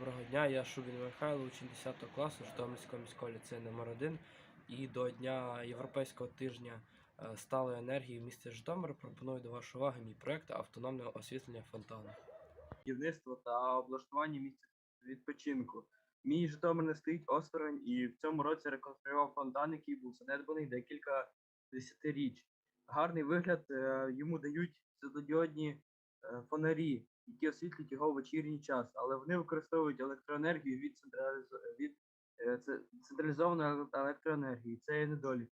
Доброго дня, я Шубін Михайло, учень 10 класу Житомирського міського ліцею номер 1 І до Дня Європейського тижня е, сталої енергії в місті Житомир пропоную до вашої уваги мій проект автономне освітлення фонтану. будівництво та облаштування місця відпочинку. Мій Житомир не стоїть осторонь і в цьому році реконструював фонтан, який був занедбаний декілька десятиріч. Гарний вигляд е, йому дають світлодіодні е, фонарі, які освітлюють його вечірній час, але вони використовують електроенергію від, централіз- від е, централізованої еле- електроенергії. Це є недолік.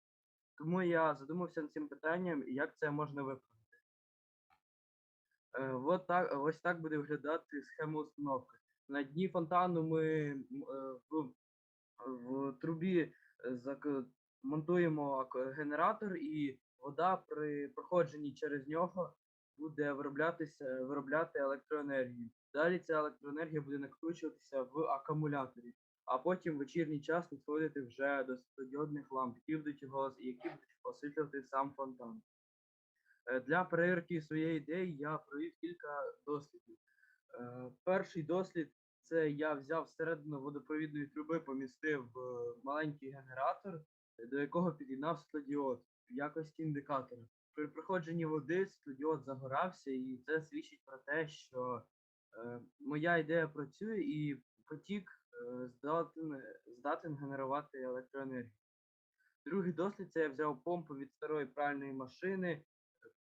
Тому я задумався над цим питанням, як це можна виправити. Е, от так, ось так буде виглядати схема установки. На дні фонтану ми е, в, в трубі монтуємо генератор, і вода при проходженні через нього буде вироблятися, виробляти електроенергію. Далі ця електроенергія буде накручуватися в акумуляторі, а потім в вечірній час надходити вже до світлодіодних ламп, які будуть освітлювати сам фонтан. Е, Для перевірки своєї ідеї я провів кілька дослідів. Е, Перший дослід це я взяв всередину водопровідної труби, помістив е, маленький генератор, до якого під'єднав світлодіод в якості індикатора. При проходженні води світлодіод загорався, і це свідчить про те, що е, моя ідея працює і потік е, здатен, здатен генерувати електроенергію. Другий дослід це я взяв помпу від старої пральної машини,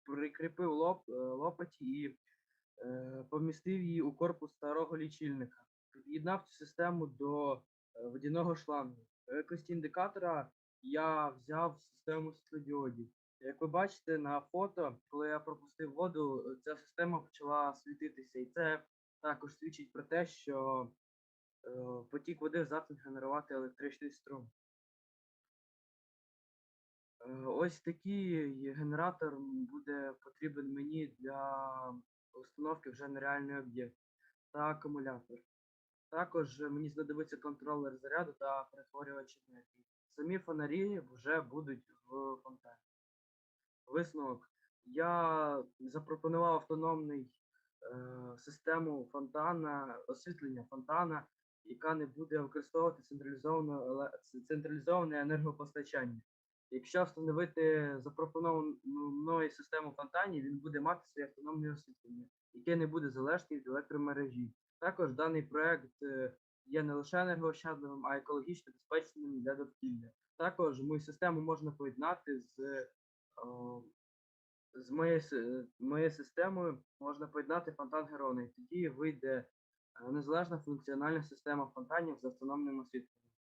прикріпив лоп, е, лопаті і е, помістив її у корпус старого лічильника. Під'єднав цю систему до е, водяного шлангу. В якості індикатора я взяв систему світлодіодів. Як ви бачите на фото, коли я пропустив воду, ця система почала світитися, і це також свідчить про те, що е, потік води здатен генерувати електричний струм. Е, Ось такий генератор буде потрібен мені для установки вже на реальний об'єкт та акумулятор. Також мені знадобиться контролер заряду та перетворювач енергії. Самі фонарі вже будуть в фонтані. Висновок. Я запропонував автономний е, систему фонтана, освітлення фонтана, яка не буде використовувати централізоване, централізоване енергопостачання. Якщо встановити запропоновану мною систему фонтанів, він буде мати своє автономне освітлення, яке не буде залежати від електромережі. Також даний проект е, є не лише енергоощадливим, а екологічно безпечним для довкілля. Також мою систему можна поєднати з, з моєю, моєю системою, можна поєднати фонтан Герона, і тоді вийде е, незалежна функціональна система фонтанів з автономним освітленням.